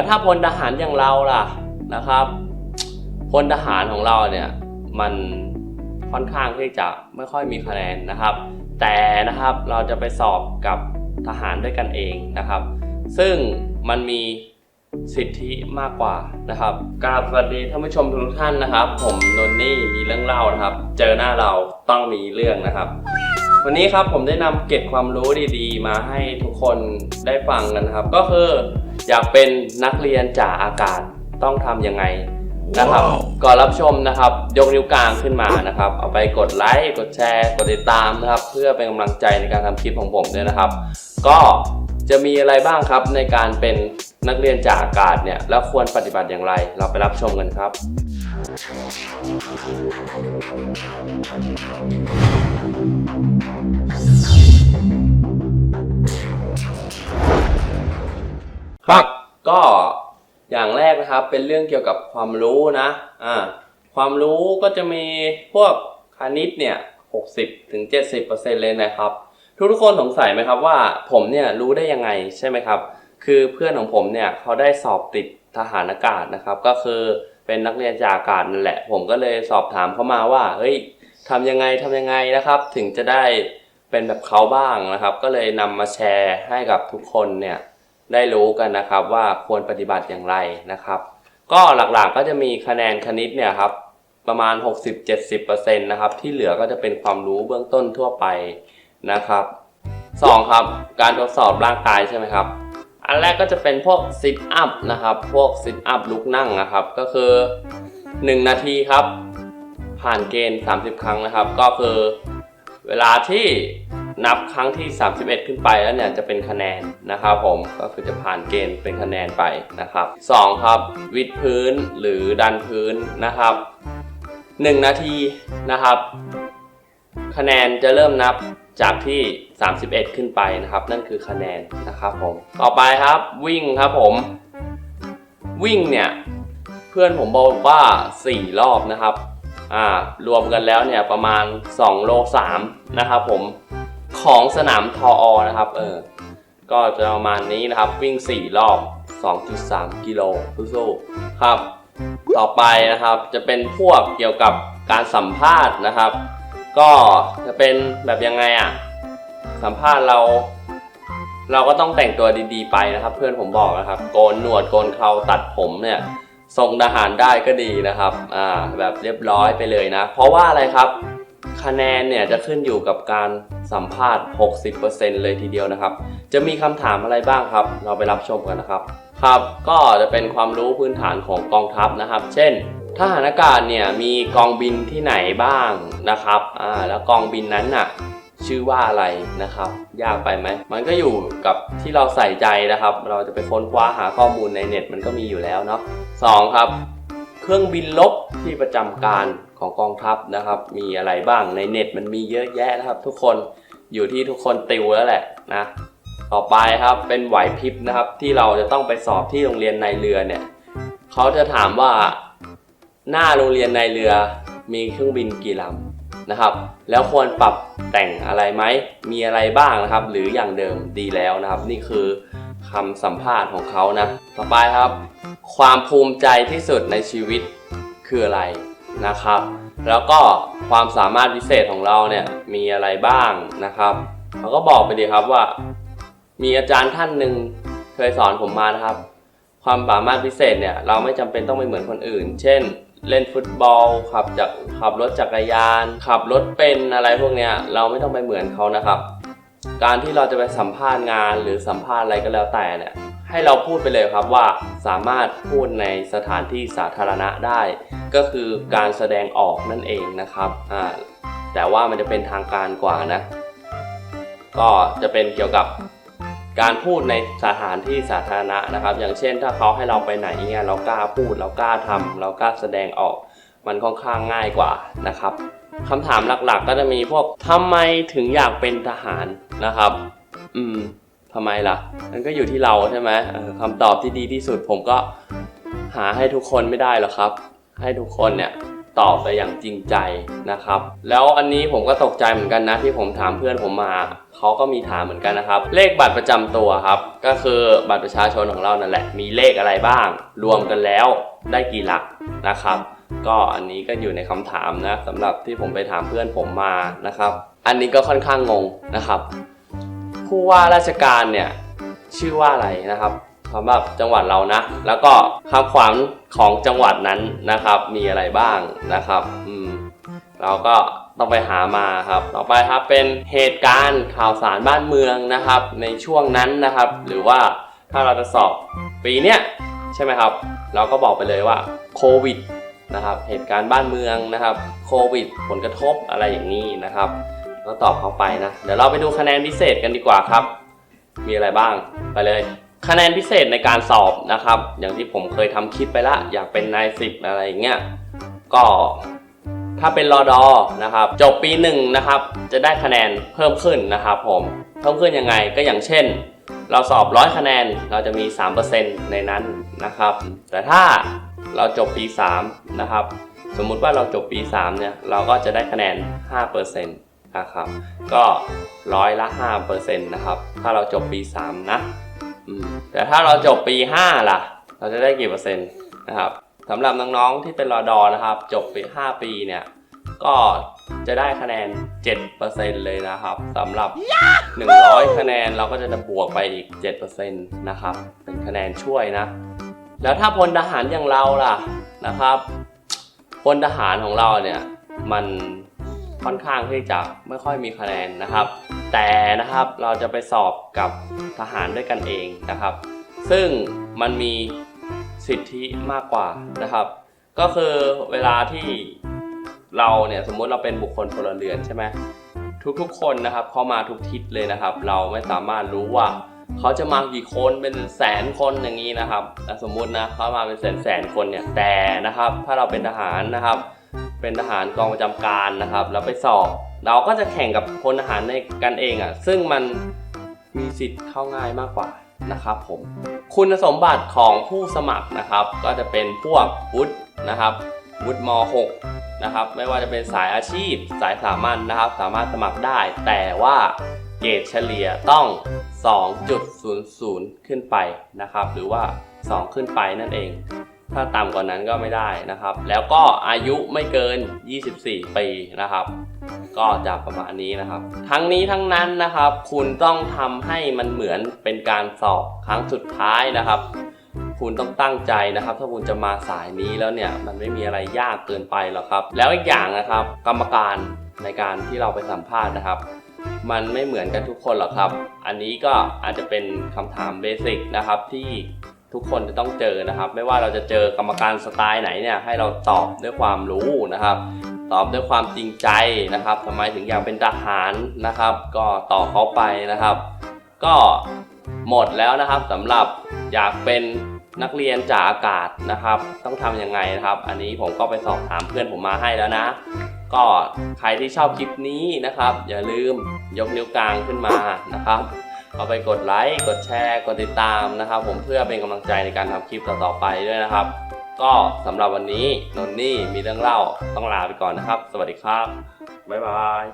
แล้วถ้าพลทหารอย่างเราล่ะนะครับพลทหารของเราเนี่ยมันค่อนข้างที่จะไม่ค่อยมีคะแนนนะครับ แต่นะครับเราจะไปสอบกับทหารด้วยกันเองนะครับ ซึ่งมันมีสิทธิมากกว่านะครับกราบสวัสดีท่านผู้ชมทุกท่านนะครับ ผมนนนี่มีเรื่องเล่านะครับ เจอหน้าเราต้องมีเรื่องนะครับ วันนี้ครับผมได้นำเกร็ดความรู้ดีๆ มาให้ทุกคนได้ฟังกันนะครับ ก็คือ อยากเป็นนักเรียนจ่าอากาศต้องทำยังไงนะครับว้าวก่อนรับชมนะครับ ยกนิ้วกลางขึ้นมานะครับ เอาไปกดไลค์กดแชร์กดติดตามนะครับ เพื่อเป็นกำลังใจในการทำคลิปของผมด้วยนะครับ ก็จะมีอะไรบ้างครับในการเป็นนักเรียนจ่าอากาศเนี่ย แล้วควรปฏิบัติอย่างไร เราไปรับชมกันครับ ครับ ก็อย่างแรกนะครับเป็นเรื่องเกี่ยวกับความรู้นะอ่าความรู้ก็จะมีพวกคณิตเนี่ย60ถึง70%เลยนะครับ ทุกทุกคนสงสัยไหมครับว่าผมเนี่ยรู้ได้ยังไงใช่ไหมครับ คือเพื่อนของผมเนี่ยเขาได้สอบติดทหารอากาศนะครับ ก็คือเป็นนักเรียนจากอากาศนั่นแหละ ผมก็เลยสอบถามเขามาว่าเฮ้ยทำยังไงทำยังไงนะครับ ถึงจะได้เป็นแบบเขาบ้างนะครับ ก็เลยนำมาแชร์ให้กับทุกคนเนี่ย ได้รู้กันนะครับว่าควรปฏิบัติอย่างไรนะครับ ก็หลักๆก็จะมีคะแนนคณิตเนี่ยครับประมาณ 60-70%นะครับที่เหลือก็จะเป็นความรู้เบื้องต้นทั่วไปนะครับสองครับ การทดสอบร่างกายใช่ไหมครับ อันแรกก็จะเป็นพวกซิทอัพนะครับ พวกซิทอัพลุกนั่งนะครับ ก็คือ 1 นาทีครับ ผ่านเกณฑ์ 30 ครั้งนะครับ ก็คือเวลาที่ นับครั้งที่ 31 ขึ้นไปแล้วเนี่ยจะเป็นคะแนนนะครับผมก็คือจะผ่านเกณฑ์เป็นคะแนนไปนะครับ 2 ครับ วิดพื้นหรือดันพื้นนะครับ 1 นาทีนะครับ คะแนนจะเริ่มนับจากที่ 31 ขึ้นไปนะครับ นั่นคือคะแนนนะครับผมต่อไปครับวิ่งครับผม วิ่งเนี่ยเพื่อนผมบอกว่า 4 รอบนะครับอ่ารวมกันแล้วเนี่ยประมาณ 2 โล3นะครับผม ของสนามทออนะครับเออก็จะประมาณนี้นะครับ วิ่ง 4 รอบ 2.3 กิโลสู้ๆครับ ต่อไปนะครับจะเป็นพวกเกี่ยวกับการสัมภาษณ์นะครับ ก็จะเป็นแบบยังไงอะสัมภาษณ์เรา เราก็ต้องแต่งตัวดีๆไปนะครับ เพื่อนผมบอกนะครับ โกนหนวดโกนเคราตัดผมเนี่ยทรงทหารได้ก็ดีนะครับ อ่า แบบเรียบร้อยไปเลยนะ เพราะว่าอะไรครับ คะแนนเนี่ยจะขึ้นอยู่กับการสัมภาษณ์ 60%เลยทีเดียวนะครับ จะมีคำถามอะไรบ้างครับ เราไปรับชมกันนะครับ ครับก็จะเป็นความรู้พื้นฐานของกองทัพนะครับ เช่นทหารอากาศเนี่ยมีกองบินที่ไหนบ้างนะครับอ่าแล้วกองบินนั้นน่ะชื่อว่าอะไรนะครับ ยากไปไหมมันก็อยู่กับที่เราใส่ใจนะครับ เราจะไปค้นคว้าหาข้อมูลในเน็ต มันก็มีอยู่แล้วเนาะสองครับ เครื่องบินลบที่ประจำการของกองทัพนะครับ มีอะไรบ้างในเน็ตมันมีเยอะแยะนะครับ ทุกคนอยู่ที่ทุกคนติวแล้วแหละนะต่อไปครับเป็นไหวพริบนะครับ ที่เราจะต้องไปสอบที่โรงเรียนในเรือเนี่ยเขาจะถามว่าหน้าโรงเรียนในเรือมีเครื่องบินกี่ลำนะครับ แล้วควรปรับแต่งอะไรไหมมีอะไรบ้างนะครับ หรืออย่างเดิมดีแล้วนะครับ นี่คือ คำสัมภาษณ์ของเขานะ ต่อไปครับ ความภูมิใจที่สุดในชีวิตคืออะไรนะครับ แล้วก็ความสามารถพิเศษของเราเนี่ยมีอะไรบ้างนะครับเขาก็บอกไปดีครับว่า มีอาจารย์ท่านหนึ่งเคยสอนผมมานะครับ ความสามารถพิเศษเนี่ยเราไม่จำเป็นต้องไปเหมือนคนอื่น เช่น เล่นฟุตบอลขับจากขับรถจักรยาน ขับรถเป็นอะไรพวกเนี้ยเราไม่ต้องไปเหมือนเขานะครับ การที่เราจะไปสัมภาษณ์งานหรือสัมภาษณ์อะไรก็แล้วแต่เนี่ยให้เราพูดไปเลยครับว่าสามารถพูดในสถานที่สาธารณะได้ ก็คือการแสดงออกนั่นเองนะครับอ่าแต่ว่ามันจะเป็นทางการกว่านะ ก็จะเป็นเกี่ยวกับการพูดในสถานที่สาธารณะนะครับ อย่างเช่น ถ้าเขาให้เราไปไหนเนี่ยเรากล้าพูดเรากล้าทำเรากล้าแสดงออก มันค่อนข้างง่ายกว่านะครับ คำถามหลักๆ ก็จะมีพวกทำไมถึงอยากเป็นทหารนะครับ อืมทำไมล่ะ มันก็อยู่ที่เราใช่ไหมคำตอบที่ดีที่สุดผมก็หาให้ทุกคนไม่ได้หรอกครับ ให้ทุกคนเนี่ยตอบไปอย่างจริงใจนะครับ แล้วอันนี้ผมก็ตกใจเหมือนกันนะที่ผมถามเพื่อนผมมาเขาก็มีถามเหมือนกันนะครับ เลขบัตรประจำตัวครับ ก็คือบัตรประชาชนของเรานั่นแหละ มีเลขอะไรบ้าง รวมกันแล้วได้กี่หลักนะครับ ก็อันนี้ก็อยู่ในคำถามนะสำหรับที่ผมไปถามเพื่อนผมมานะครับ อันนี้ก็ค่อนข้างงงนะครับ ผู้ว่าราชการเนี่ยชื่อว่าอะไรนะครับสำหรับจังหวัดเรานะ แล้วก็คำขวัญของจังหวัดนั้นนะครับ มีอะไรบ้างนะครับอืมเราก็ต้องไปหามาครับ ต่อไปครับเป็นเหตุการณ์ข่าวสารบ้านเมืองนะครับ ในช่วงนั้นนะครับ หรือว่าถ้าเราจะสอบปีเนี้ยใช่ไหมครับ เราก็บอกไปเลยว่าโควิด นะครับ เหตุการณ์บ้านเมืองนะครับ โควิด ผลกระทบอะไรอย่างนี้นะครับ ก็ตอบเขาไปนะ เดี๋ยวเราไปดูคะแนนพิเศษกันดีกว่าครับ มีอะไรบ้างไปเลย คะแนนพิเศษในการสอบนะครับ อย่างที่ผมเคยทำคลิปไปละ อยากเป็นนายสิบอะไรอย่างเงี้ย ก็ถ้าเป็นรอดอนะครับ จบปีหนึ่งนะครับ จะได้คะแนนเพิ่มขึ้นนะครับ ผมเพิ่มขึ้นยังไงก็อย่างเช่น เราสอบร้อยคะแนนเราจะมี 3%ในนั้นนะครับ แต่ถ้า เราจบปี 3 นะครับ สมมุติว่าเราจบปี 3 เนี่ย เราก็จะได้คะแนน 5%นะครับ ก็ร้อยละ 5%นะครับ ถ้าเราจบปี 3 นะแต่ถ้าเราจบปี 5 ล่ะ เราจะได้กี่เปอร์เซ็นต์นะครับสำหรับน้องๆที่เป็นรอดอนะครับ จบปี 5 ปีเนี่ย ก็จะได้คะแนน 7%เลยนะครับสำหรับ 100 คะแนนเราก็จะบวกไปอีก 7%นะครับ เป็นคะแนนช่วยนะ แล้วถ้าพลทหารอย่างเราล่ะนะครับพลทหารของเราเนี่ยมันค่อนข้างที่จะไม่ค่อยมีคะแนนนะครับ แต่นะครับเราจะไปสอบกับทหารด้วยกันเองนะครับ ซึ่งมันมีสิทธิมากกว่านะครับ ก็คือเวลาที่เราเนี่ยสมมุติเราเป็นบุคคลพลเรือนใช่ไหมทุกๆ คนนะครับเข้ามาทุกทิศเลยนะครับ เราไม่สามารถรู้ว่า เขาจะมากี่คนเป็นแสนคนอย่างนี้นะครับสมมุตินะเขามาเป็นแสนแสนคนเนี่ยแต่นะครับ ถ้าเราเป็นทหารนะครับ เป็นทหารกองประจำการนะครับ แล้วไปสอบ เราก็จะแข่งกับพลทหารในกันเองอะซึ่งมันมีสิทธิ์เข้าง่ายมากกว่านะครับผมคุณสมบัติของผู้สมัครนะครับ ก็จะเป็นพวกวุฒินะครับวุฒิม .6 นะครับ ไม่ว่าจะเป็นสายอาชีพ สายสามัญนะครับ สามารถสมัครได้ แต่ว่า เกรดเฉลี่ยต้อง 2.00 ขึ้นไปนะครับ หรือว่า 2 ขึ้นไปนั่นเอง ถ้าต่ำกว่านั้นก็ไม่ได้นะครับ แล้วก็อายุไม่เกิน 24 ปีนะครับ ก็จะประมาณนี้นะครับ ทั้งนี้ทั้งนั้นนะครับ คุณต้องทำให้มันเหมือนเป็นการสอบครั้งสุดท้ายนะครับคุณต้องตั้งใจนะครับ ถ้าคุณจะมาสายนี้แล้วเนี่ยมันไม่มีอะไรยากเกินไปหรอกครับ แล้วอีกอย่างนะครับ กรรมการในการที่เราไปสัมภาษณ์นะครับ มันไม่เหมือนกันทุกคนหรอกครับ อันนี้ก็อาจจะเป็นคำถามเบสิกนะครับที่ทุกคนจะต้องเจอนะครับ ไม่ว่าเราจะเจอกรรมการสไตล์ไหนเนี่ยให้เราตอบด้วยความรู้นะครับ ตอบด้วยความจริงใจนะครับทำไมถึงอยากเป็นทหารนะครับ ก็ตอบเขาไปนะครับ ก็หมดแล้วนะครับสำหรับอยากเป็นนักเรียนจากอากาศนะครับ ต้องทำยังไงนะครับ อันนี้ผมก็ไปสอบถามเพื่อนผมมาให้แล้วนะ ก็ใครที่ชอบคลิปนี้นะครับ อย่าลืมยกนิ้วกลางขึ้นมานะครับเอาไปกดไลค์ กดแชร์ กดติดตามนะครับ ผมเพื่อเป็นกำลังใจในการทำคลิปต่อๆไปด้วยนะครับ ก็สำหรับวันนี้นนนี่มีเรื่องเล่าต้องลาไปก่อนนะครับ สวัสดีครับ บ๊ายบาย